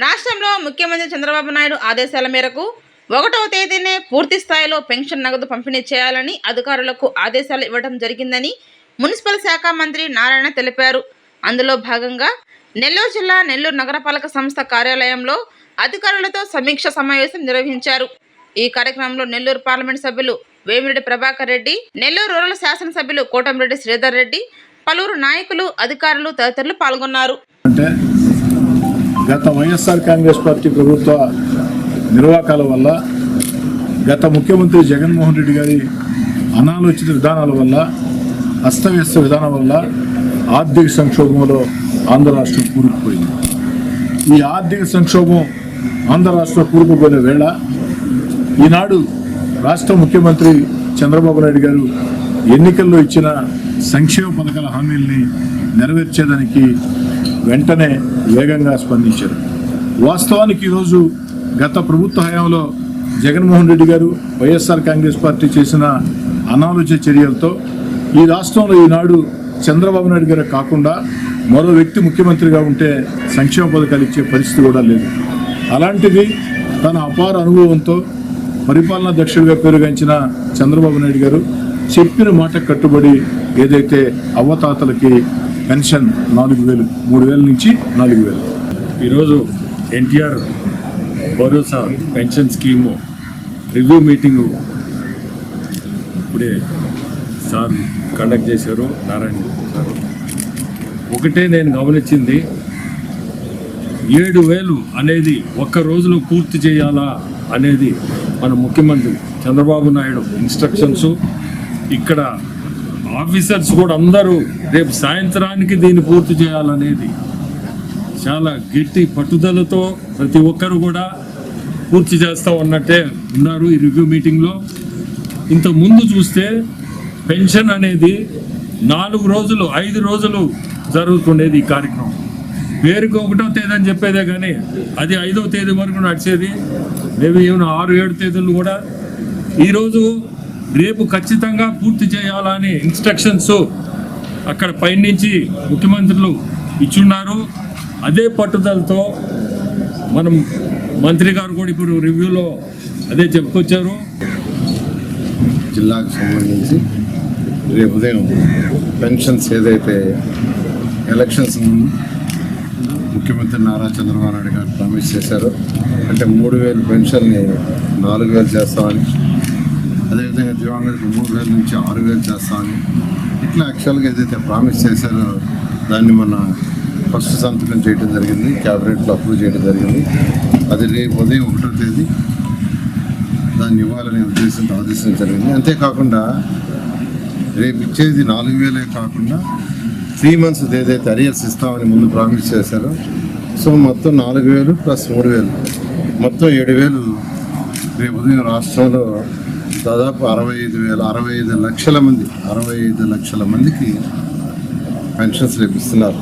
రాష్ట్రంలో ముఖ్యమంత్రి చంద్రబాబు నాయుడు ఆదేశాల మేరకు ఒకటవ తేదీనే పూర్తి స్థాయిలో పెన్షన్ నగదు పంపిణీ చేయాలని అధికారులకు ఆదేశాలు ఇవ్వడం జరిగిందని మున్సిపల్ శాఖ మంత్రి నారాయణ తెలిపారు. అందులో భాగంగా నెల్లూరు జిల్లా నెల్లూరు నగరపాలక సంస్థ కార్యాలయంలో అధికారులతో సమీక్ష సమావేశం నిర్వహించారు. ఈ కార్యక్రమంలో నెల్లూరు పార్లమెంట్ సభ్యులు వేమిరెడ్డి ప్రభాకర్ రెడ్డి నెల్లూరు రూరల్ శాసనసభ్యులు కోటంరెడ్డి శ్రీధర్ రెడ్డి పలువురు నాయకులు అధికారులు తదితరులు పాల్గొన్నారు. గత వైఎస్ఆర్ కాంగ్రెస్ పార్టీ ప్రభుత్వ నిర్వాకాల వల్ల గత ముఖ్యమంత్రి జగన్మోహన్ రెడ్డి గారి అనాలోచిత విధానాల వల్ల అస్తవ్యస్త విధానం వల్ల ఆర్థిక సంక్షోభంలో ఆంధ్ర రాష్ట్రం కూరుకుపోయింది. ఈ ఆర్థిక సంక్షోభం ఆంధ్ర రాష్ట్రం కూరుకుపోయిన వేళ ఈనాడు రాష్ట్ర ముఖ్యమంత్రి చంద్రబాబు నాయుడు గారు ఎన్నికల్లో ఇచ్చిన సంక్షేమ పథకాల హామీల్ని నెరవేర్చేదానికి వెంటనే వేగంగా స్పందించారు. వాస్తవానికి ఈరోజు గత ప్రభుత్వ హయాంలో జగన్మోహన్ రెడ్డి గారు వైఎస్ఆర్ కాంగ్రెస్ పార్టీ చేసిన అనాలోచిత చర్యలతో ఈ రాష్ట్రంలో ఈనాడు చంద్రబాబు నాయుడు గారు కాకుండా మరో వ్యక్తి ముఖ్యమంత్రిగా ఉంటే సంక్షేమ పథకాలు ఇచ్చే పరిస్థితి కూడా లేదు. అలాంటిది తన అపార అనుభవంతో పరిపాలనా దక్షుడిగా పేరుగాంచిన చంద్రబాబు నాయుడు గారు చెప్పిన మాట కట్టుబడి ఏదైతే అవ్వతాతలకి పెన్షన్ నాలుగు వేలు మూడు వేల నుంచి నాలుగు వేలు. ఈరోజు ఎన్టీఆర్ భరోసా పెన్షన్ స్కీము రివ్యూ మీటింగు ఇప్పుడే సార్ కండక్ట్ చేశారు నారాయణ సార్. ఒకటే నేను గమనించింది ఏడు వేలు అనేది ఒక్క రోజులో పూర్తి చేయాలా అనేది మన ముఖ్యమంత్రి చంద్రబాబు నాయుడు ఇన్స్ట్రక్షన్స్ ఇక్కడ ఆఫీసర్స్ కూడా అందరూ రేపు సాయంత్రానికి దీన్ని పూర్తి చేయాలనేది చాలా గట్టి పట్టుదలతో ప్రతి ఒక్కరు కూడా పూర్తి చేస్తూ ఉన్నట్టే ఉన్నారు ఈ రివ్యూ మీటింగ్లో. ఇంత ముందు చూస్తే పెన్షన్ అనేది నాలుగు రోజులు ఐదు రోజులు జరుగుతుండేది ఈ కార్యక్రమం. పేరుకి ఒకటో తేదీ అని చెప్పేదే కానీ అది ఐదో తేదీ వరకు నడిచేది. మేబీ ఏమైనా ఆరు ఏడు తేదీలు కూడా. ఈరోజు రేపు ఖచ్చితంగా పూర్తి చేయాలని ఇన్స్ట్రక్షన్స్ అక్కడ పైనుంచి ముఖ్యమంత్రులు ఇచ్చున్నారు. అదే పట్టుదలతో మనం మంత్రి గారు కూడా ఇప్పుడు రివ్యూలో అదే చెప్పుకొచ్చారు. జిల్లాకు సంబంధించి రేపు ఉదయం పెన్షన్స్ ఏదైతే ఎలక్షన్స్ ముఖ్యమంత్రి నారా చంద్రబాబు నాయుడు గారు ప్రామిస్ చేశారు అంటే మూడు వేలు పెన్షన్ని నాలుగు వేలు చేస్తామని అదేవిధంగా దివ్యాంగులకు మూడు వేల నుంచి ఆరు వేలు చేస్తామని. ఇట్లా యాక్చువల్గా ఏదైతే ప్రామిస్ చేశారో దాన్ని మన ఫస్ట్ సంతకం చేయడం జరిగింది క్యాబినెట్లో అప్రూవ్ చేయడం జరిగింది. అది రేపు ఉదయం ఒకటో తేదీ దాన్ని ఇవ్వాలనే ఉద్దేశంతో ఆదేశం జరిగింది. అంతేకాకుండా రేపు ఇచ్చేది నాలుగు వేలే కాకుండా త్రీ మంత్స్ ఏదైతే అరియర్స్ ఇస్తామని ముందు ప్రామిస్ చేశారో సో మొత్తం నాలుగు వేలు ప్లస్ మూడు వేలు. మొత్తం ఏడు వేలు రేపు ఉదయం రాష్ట్రంలో దాదాపు అరవై ఐదు వేల అరవై ఐదు లక్షల మంది అరవై ఐదు లక్షల మందికి పెన్షన్స్ లభిస్తున్నారు.